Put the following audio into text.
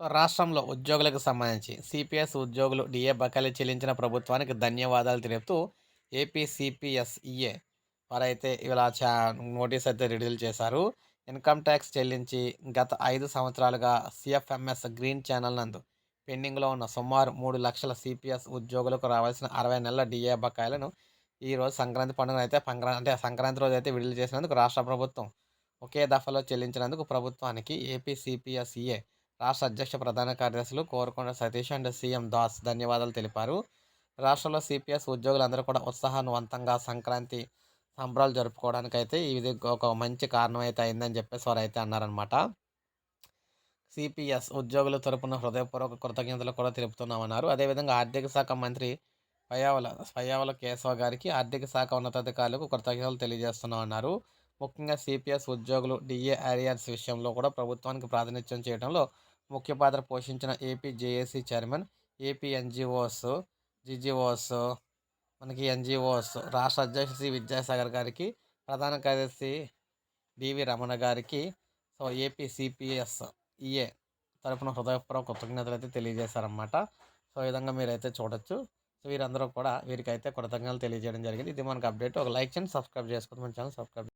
రాష్ట్రంలో ఉద్యోగులకు సంబంధించి సిపిఎస్ ఉద్యోగులు డిఏ బకాయిలు చెల్లించిన ప్రభుత్వానికి ధన్యవాదాలు తెలుపుతూ ఏపీ సిపిఎస్ఈఏ వారైతే ఇలా చా నోటీస్ అయితే రిలీజ్ చేశారు. ఇన్కమ్ ట్యాక్స్ చెల్లించి గత ఐదు సంవత్సరాలుగా సిఎఫ్ఎంఎస్ గ్రీన్ ఛానల్ నందు పెండింగ్లో ఉన్న సుమారు మూడు లక్షల సిపిఎస్ ఉద్యోగులకు రావాల్సిన అరవై నెలల డిఏ బకాయిలను ఈరోజు సంక్రాంతి పండుగ అయితే సంక్రాంతి అంటే సంక్రాంతి రోజు అయితే విడుదల చేసినందుకు రాష్ట్ర ప్రభుత్వం ఒకే దఫలో చెల్లించినందుకు ప్రభుత్వానికి ఏపీ సిపిఎస్ఈఏ రాష్ట్ర అధ్యక్ష ప్రధాన కార్యదర్శులు కోరుకొండ సతీష్ అండ్ సీఎం దాస్ ధన్యవాదాలు తెలిపారు. రాష్ట్రంలో సిపిఎస్ ఉద్యోగులందరూ కూడా ఉత్సాహవంతంగా సంక్రాంతి సంబరాలు జరుపుకోవడానికి అయితే ఇది ఒక మంచి కారణం అయితే అయిందని చెప్పేసి వారు అయితే అన్నారనమాట సిపిఎస్ ఉద్యోగుల తరపున హృదయపూర్వక కృతజ్ఞతలు కూడా తెలుపుతున్నామన్నారు. అదేవిధంగా ఆర్థిక శాఖ మంత్రి పయ్యావల పయ్యావల కేశవ గారికి ఆర్థిక శాఖ ఉన్నతాధికారులకు కృతజ్ఞతలు తెలియజేస్తున్నామన్నారు. ముఖ్యంగా సిపిఎస్ ఉద్యోగులు డిఏ అరియర్స్ విషయంలో కూడా ప్రభుత్వానికి ప్రాతినిధ్యం చేయడంలో ముఖ్య పాత్ర పోషించిన AP JAC chairman AP NGOs GGOs మనకి ఎన్జిఓస్ రాష్ట్ర అధ్యక్షుడు శ్రీ విద్యాసాగర్ గారికి ప్రధాన కార్యదర్శి డివి రమణ గారికి సో ఏపీ సిపిఎస్ ఈఏ తరపున హృదయపూర్వక కృతజ్ఞతలు అయితే తెలియజేశారన్నమాట. సో ఈ విధంగా మీరైతే చూడొచ్చు. సో వీరందరూ కూడా వీరికైతే కృతజ్ఞతలు తెలియజేయడం జరిగింది. ఇది మనకు అప్డేట్. ఒక లైక్ చేయండి సబ్స్క్రైబ్ చేసుకోండి. మన ఛానల్ సబ్స్క్రైబ్